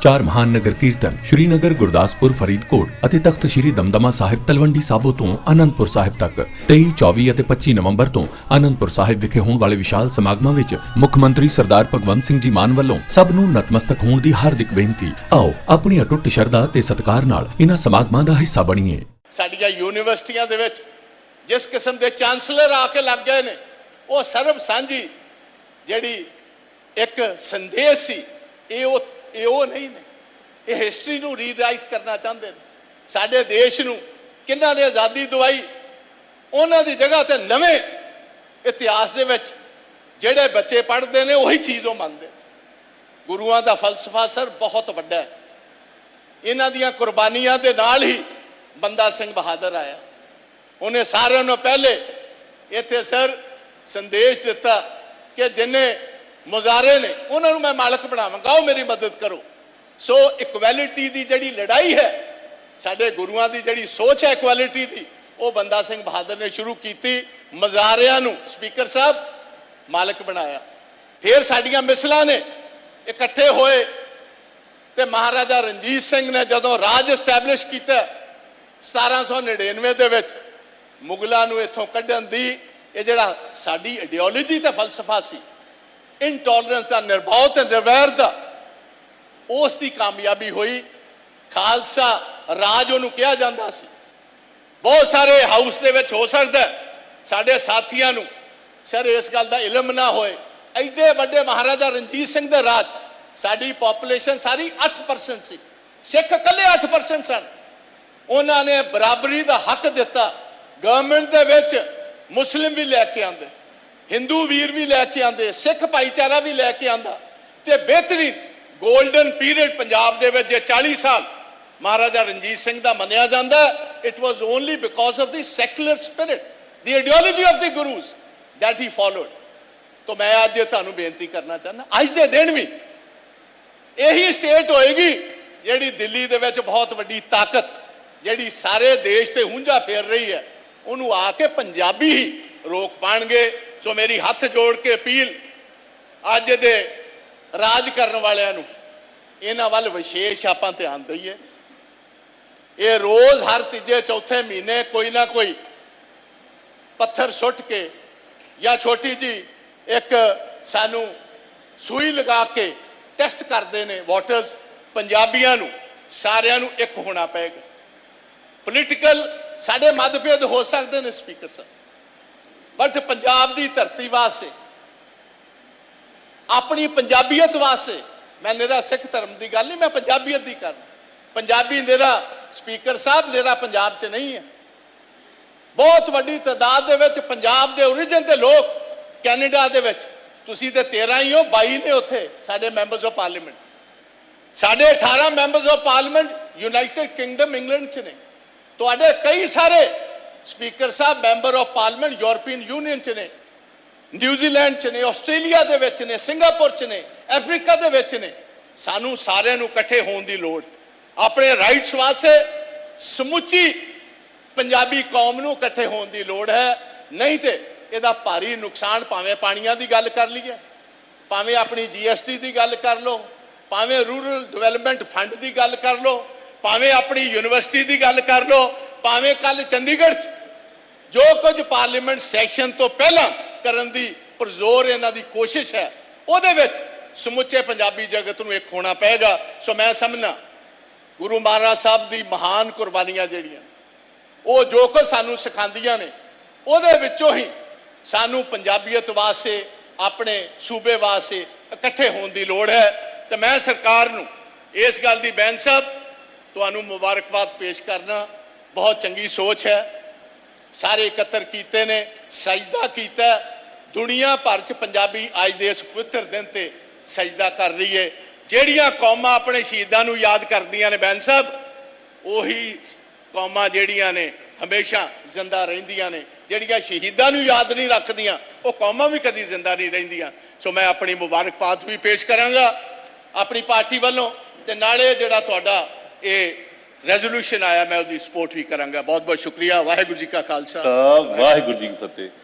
ਚਾਰ ਮਹਾਨ ਨਗਰ ਕੀਰਤਨ ਸ਼੍ਰੀਨਗਰ, ਗੁਰਦਾਸਪੁਰ, ਫਰੀਦਕੋਟ ਅਤੇ ਤਖਤ ਸ਼੍ਰੀ ਦਮਦਮਾ ਸਾਹਿਬ ਤਲਵੰਡੀ ਸਾਬੋ ਤੋਂ ਆਨੰਦਪੁਰ ਸਾਹਿਬ ਤੱਕ। 23 24 ਅਤੇ 25 ਨਵੰਬਰ ਤੋਂ ਆਨੰਦਪੁਰ ਸਾਹਿਬ ਵਿਖੇ ਹੋਣ ਵਾਲੇ ਵਿਸ਼ਾਲ ਸਮਾਗਮਾਂ ਵਿੱਚ ਮੁੱਖ ਮੰਤਰੀ ਸਰਦਾਰ ਭਗਵੰਤ ਸਿੰਘ ਜੀ ਮਾਨ ਵੱਲੋਂ ਸਭ ਨੂੰ ਨਤਮਸਤਕ ਹੋਣ ਦੀ ਹਾਰਦਿਕ ਬੇਨਤੀ। ਆਓ, ਆਪਣੀ ਅਟੁੱਟ ਸ਼ਰਧਾ ਤੇ ਸਤਿਕਾਰ ਨਾਲ ਇਹਨਾਂ ਸਮਾਗਮਾਂ ਦਾ ਹਿੱਸਾ ਬਣੀਏ। ਸਾਡੀਆਂ ਯੂਨੀਵਰਸਿਟੀਆਂ ਦੇ ਵਿੱਚ ਜਿਸ ਕਿਸਮ ਦੇ ਚਾਂਸਲਰ ਆ ਕੇ ਲੱਗ ਗਏ ਨੇ, ਉਹ ਸਰਬ ਸਾਂਝੀ ਜਿਹੜੀ ਇੱਕ ਸੰਦੇਸ਼ ਸੀ, ਇਹ ਉਹ ਇਹ ਉਹ ਨਹੀਂ ਨੇ। ਇਹ ਹਿਸਟਰੀ ਨੂੰ ਰੀਰਾਈਟ ਕਰਨਾ ਚਾਹੁੰਦੇ ਨੇ। ਸਾਡੇ ਦੇਸ਼ ਨੂੰ ਕਿੰਨਾਂ ਨੇ ਆਜ਼ਾਦੀ ਦਵਾਈ? ਉਹਨਾਂ ਦੀ ਜਗ੍ਹਾ ਤੇ ਨਵੇਂ ਇਤਿਹਾਸ ਦੇ ਵਿੱਚ ਜਿਹੜੇ ਬੱਚੇ ਪੜ੍ਹਦੇ ਨੇ, ਉਹੀ ਚੀਜ਼ ਉਹ ਮੰਨਦੇ ਗੁਰੂਆਂ ਦਾ ਫਲਸਫਾ ਸਰ ਬਹੁਤ ਵੱਡਾ ਹੈ। ਇਹਨਾਂ ਦੀਆਂ ਕੁਰਬਾਨੀਆਂ ਦੇ ਨਾਲ ਹੀ ਬੰਦਾ ਸਿੰਘ ਬਹਾਦਰ ਆਇਆ। ਉਹਨੇ ਸਾਰਿਆਂ ਨੂੰ ਪਹਿਲੇ ਇੱਥੇ ਸਰ ਸੰਦੇਸ਼ ਦਿੱਤਾ ਕਿ ਜਿੰਨੇ ਮੁਜ਼ਾਰੇ ਨੇ, ਉਹਨਾਂ ਨੂੰ ਮੈਂ ਮਾਲਕ ਬਣਾਵਾਂਗਾ, ਉਹ ਮੇਰੀ ਮਦਦ ਕਰੋ। ਸੋ ਇਕੁਐਲਿਟੀ ਦੀ ਜਿਹੜੀ ਲੜਾਈ ਹੈ, ਸਾਡੇ ਗੁਰੂਆਂ ਦੀ ਜਿਹੜੀ ਸੋਚ ਹੈ ਇਕੁਐਲਿਟੀ ਦੀ, ਉਹ ਬੰਦਾ ਸਿੰਘ ਬਹਾਦਰ ਨੇ ਸ਼ੁਰੂ ਕੀਤੀ ਮਜ਼ਾਰਿਆਂ ਨੂੰ, ਸਪੀਕਰ ਸਾਹਿਬ, ਮਾਲਕ ਬਣਾਇਆ। ਫਿਰ ਸਾਡੀਆਂ ਮਿਸਲਾਂ ਨੇ, ਇਕੱਠੇ ਹੋਏ, ਤੇ ਮਹਾਰਾਜਾ ਰਣਜੀਤ ਸਿੰਘ ਨੇ ਜਦੋਂ ਰਾਜ ਐਸਟੈਬਲਿਸ਼ ਕੀਤਾ 1799 ਦੇ ਵਿੱਚ, ਮੁਗਲਾਂ ਨੂੰ ਇੱਥੋਂ ਕੱਢਣ ਦੀ, ਇਹ ਜਿਹੜਾ ਸਾਡੀ ਆਈਡੀਓਲੋਜੀ ਤੇ ਫਲਸਫਾ ਸੀ ਇਨਟੋਲਰੈਂਸ ਦਾ ਨਿਰਭਉ ਤੇ ਨਿਰਵੈਰ ਦਾ। ਉਸ ਦੀ ਕਾਮਯਾਬੀ ਹੋਈ। ਖਾਲਸਾ ਰਾਜ ਉਹਨੂੰ ਕਿਹਾ ਜਾਂਦਾ ਸੀ। ਬਹੁਤ ਸਾਰੇ ਹਾਊਸ ਦੇ ਵਿੱਚ ਹੋ ਸਕਦਾ ਸਾਡੇ ਸਾਥੀਆਂ ਨੂੰ। ਸਰ, ਇਸ ਗੱਲ ਦਾ ਇਲਮ ਨਾ ਹੋਏ। ਐਡੇ ਵੱਡੇ ਮਹਾਰਾਜਾ ਰਣਜੀਤ ਸਿੰਘ ਦੇ ਰਾਜ। ਸਾਡੀ ਪੋਪੂਲੇਸ਼ਨ ਸਾਰੀ 8% ਸੀ। ਸਿੱਖ ਇਕੱਲੇ 8% ਸਨ। ਉਹਨਾਂ ਨੇ ਬਰਾਬਰੀ ਦਾ ਹੱਕ ਦਿੱਤਾ। ਗਵਰਨਮੈਂਟ ਦੇ ਵਿੱਚ ਮੁਸਲਿਮ ਵੀ ਲੈ ਕੇ ਆਂਦੇ ਹਿੰਦੂ ਵੀਰ ਵੀ ਲੈ ਕੇ ਆਂਦੇ ਸਿੱਖ ਭਾਈਚਾਰਾ ਵੀ ਲੈ ਕੇ ਆਂਦਾ ਤੇ ਬਿਹਤਰੀਨ 골ਡਨ ਪੀਰੀਅਡ ਪੰਜਾਬ ਦੇ ਵਿੱਚ ਜੇ 40 ਸਾਲ ਮਹਾਰਾਜਾ ਰਣਜੀਤ ਸਿੰਘ ਦਾ ਮੰਨਿਆ ਜਾਂਦਾ it was only because of the secular spirit the ideology of the Gurus that he followed. ਤਾਂ ਮੈਂ ਅੱਜ ਤੁਹਾਨੂੰ ਬੇਨਤੀ ਕਰਨਾ ਚਾਹੁੰਦਾ, ਅੱਜ ਦੇ ਦਿਨ ਵੀ ਇਹੀ ਸਟੇਟ ਹੋਏਗੀ ਜਿਹੜੀ ਦਿੱਲੀ ਦੇ ਵਿੱਚ ਬਹੁਤ ਵੱਡੀ ਤਾਕਤ, ਜਿਹੜੀ ਸਾਰੇ ਦੇਸ਼ ਤੇ ਹੁੰਝਾ ਫੇਰ ਰਹੀ ਹੈ। ਉਹਨੂੰ ਆ ਕੇ ਪੰਜਾਬੀ ਹੀ ਰੋਕ ਪਾਣਗੇ। ਸੋ ਮੇਰੀ ਹੱਥ ਜੋੜ ਕੇ ਅਪੀਲ ਅੱਜ ਦੇ ਰਾਜ ਕਰਨ ਵਾਲਿਆਂ ਨੂੰ, ਇਹਨਾਂ ਵੱਲ ਵਿਸ਼ੇਸ਼ ਆਪਾਂ ਧਿਆਨ ਦਈਏ। ਇਹ ਰੋਜ਼ ਹਰ ਤੀਜੇ ਚੌਥੇ ਮਹੀਨੇ ਕੋਈ ਨਾ ਕੋਈ ਪੱਥਰ ਸੁੱਟ ਕੇ ਜਾਂ ਛੋਟੀ ਜੀ ਇੱਕ ਸਾਨੂੰ ਸੂਈ ਲਗਾ ਕੇ ਟੈਸਟ ਕਰਦੇ ਨੇ ਵੋਟਰਸ, ਪੰਜਾਬੀਆਂ ਨੂੰ, ਸਾਰਿਆਂ ਨੂੰ ਇੱਕ ਹੋਣਾ ਪਏਗਾ। ਪੋਲੀਟੀਕਲ ਸਾਡੇ ਮਤਭੇਦ ਹੋ ਸਕਦੇ ਨੇ ਸਪੀਕਰ ਸਾਹਿਬ। ਬਟ ਪੰਜਾਬ ਦੀ ਧਰਤੀ ਵਾਸਤੇ, ਆਪਣੀ ਪੰਜਾਬੀਅਤ ਵਾਸਤੇ, ਮੈਂ ਨਿਹਰਾ ਸਿੱਖ ਧਰਮ ਦੀ ਗੱਲ ਨਹੀਂ, ਮੈਂ ਪੰਜਾਬੀਅਤ ਦੀ ਕਰ ਪੰਜਾਬੀ ਨਿਹਰਾ ਸਪੀਕਰ ਸਾਹਿਬ, ਨਿਹਰਾ ਪੰਜਾਬ 'ਚ ਨਹੀਂ ਹੈ। ਬਹੁਤ ਵੱਡੀ ਤਾਦਾਦ ਦੇ ਵਿੱਚ ਪੰਜਾਬ ਦੇ origin ਦੇ ਲੋਕ ਕੈਨੇਡਾ ਦੇ ਵਿੱਚ, ਤੁਸੀਂ ਤੇ 13 ਹੀ ਹੋ 22 ਨੇ ਉੱਥੇ ਸਾਡੇ ਮੈਂਬਰਸ ਆਫ ਪਾਰਲੀਮੈਂਟ ਸਾਡੇ 18 members of parliament United Kingdom England ਚ ਨੇ। ਤੁਹਾਡੇ ਕਈ ਸਾਰੇ speaker Sahib, member of parliament European Union ਚ ਨੇ, ਨਿਊਜ਼ੀਲੈਂਡ ਚ ਨੇ, ਆਸਟ੍ਰੇਲੀਆ ਦੇ ਵਿੱਚ ਨੇ, ਸਿੰਗਾਪੁਰ ਚ ਨੇ, ਅਫਰੀਕਾ ਦੇ ਵਿੱਚ ਨੇ। ਸਾਨੂੰ ਸਾਰਿਆਂ ਨੂੰ ਇਕੱਠੇ ਹੋਣ ਦੀ ਲੋੜ। ਆਪਣੇ ਰਾਈਟਸ ਵਾਸਤੇ ਸਮੁੱਚੀ ਪੰਜਾਬੀ ਕੌਮ ਨੂੰ ਇਕੱਠੇ ਹੋਣ ਦੀ ਲੋੜ ਹੈ। ਨਹੀਂ ਤੇ ਇਹਦਾ ਭਾਰੀ ਨੁਕਸਾਨ ਭਾਵੇਂ ਪਾਣੀਆਂ ਦੀ ਗੱਲ ਕਰ ਲਈਏ, ਭਾਵੇਂ ਆਪਣੀ ਜੀਐਸਟੀ ਦੀ ਗੱਲ ਕਰ ਲਓ, ਭਾਵੇਂ ਰੂਰਲ ਡਿਵੈਲਪਮੈਂਟ ਫੰਡ ਦੀ ਗੱਲ ਕਰ ਲਓ, ਭਾਵੇਂ ਆਪਣੀ ਯੂਨੀਵਰਸਿਟੀ ਦੀ ਗੱਲ ਕਰ ਲਓ, ਭਾਵੇਂ ਕੱਲ ਚੰਡੀਗੜ੍ਹ 'ਚ ਜੋ ਕੁਝ ਪਾਰਲੀਮੈਂਟ ਸੈਸ਼ਨ ਤੋਂ ਪਹਿਲਾਂ ਕਰਨ ਦੀ ਪਰਜ਼ੋਰ ਇਹਨਾਂ ਦੀ ਕੋਸ਼ਿਸ਼ ਹੈ, ਉਹਦੇ ਵਿੱਚ ਸਮੁੱਚੇ ਪੰਜਾਬੀ ਜਗਤ ਨੂੰ ਇੱਕ ਹੋਣਾ ਪਏਗਾ। ਸੋ ਮੈਂ ਸਮਝਣਾ ਗੁਰੂ ਮਹਾਰਾਜ ਸਾਹਿਬ ਦੀ ਮਹਾਨ ਕੁਰਬਾਨੀਆਂ ਜਿਹੜੀਆਂ, ਉਹ ਜੋ ਕੁਝ ਸਾਨੂੰ ਸਿਖਾਉਂਦੀਆਂ ਨੇ, ਉਹਦੇ ਵਿੱਚੋਂ ਹੀ ਸਾਨੂੰ ਪੰਜਾਬੀਅਤ ਵਾਸਤੇ, ਆਪਣੇ ਸੂਬੇ ਵਾਸਤੇ ਇਕੱਠੇ ਹੋਣ ਦੀ ਲੋੜ ਹੈ। ਤੇ ਮੈਂ ਸਰਕਾਰ ਨੂੰ ਇਸ ਗੱਲ ਦੀ ਬੈਂਸ ਸਾਹਿਬ, ਤੁਹਾਨੂੰ ਮੁਬਾਰਕਬਾਦ ਪੇਸ਼ ਕਰਨਾ ਬਹੁਤ ਚੰਗੀ ਸੋਚ ਹੈ। ਸਾਰੇ ਇਕੱਤਰ ਕੀਤੇ ਨੇ, ਸਜਦਾ ਕੀਤਾ ਦੁਨੀਆ ਭਰ ਚ ਪੰਜਾਬੀ ਅੱਜ ਦੇ ਇਸ ਪਵਿੱਤਰ ਦਿਨ ਤੇ ਸਜਦਾ ਕਰ ਰਹੀ ਹੈ। ਜਿਹੜੀਆਂ ਕੌਮਾਂ ਆਪਣੇ ਸ਼ਹੀਦਾਂ ਨੂੰ ਯਾਦ ਕਰਦੀਆਂ ਨੇ ਬੈਨ ਸਾਹਿਬ, ਉਹੀ ਕੌਮਾਂ ਜਿਹੜੀਆਂ ਨੇ ਹਮੇਸ਼ਾ ਜ਼ਿੰਦਾ ਰਹਿੰਦੀਆਂ ਨੇ। ਜਿਹੜੀਆਂ ਸ਼ਹੀਦਾਂ ਨੂੰ ਯਾਦ ਨਹੀਂ ਰੱਖਦੀਆਂ, ਉਹ ਕੌਮਾਂ ਵੀ ਕਦੀ ਜ਼ਿੰਦਾ ਨਹੀਂ ਰਹਿੰਦੀਆਂ। ਸੋ ਮੈਂ ਆਪਣੀ ਮੁਬਾਰਕਬਾਦ ਵੀ ਪੇਸ਼ ਕਰਾਂਗਾ। ਆਪਣੀ ਪਾਰਟੀ ਵੱਲੋਂ ਤੇ ਨਾਲੇ ਜਿਹੜਾ ਤੁਹਾਡਾ ਇਹ ਰੈਜ਼ੋਲੂਸ਼ਨ ਆਇਆ, ਮੈਂ ਉਹਦੀ ਸਪੋਰਟ ਵੀ ਕਰਾਂਗਾ। ਬਹੁਤ ਬਹੁਤ ਸ਼ੁਕਰੀਆ, ਵਾਹਿਗੁਰੂ ਜੀ ਕਾ ਖਾਲਸਾ। ਵਾਹਿਗੁਰੂ ਜੀ ਕੀ ਫਤਿਹ।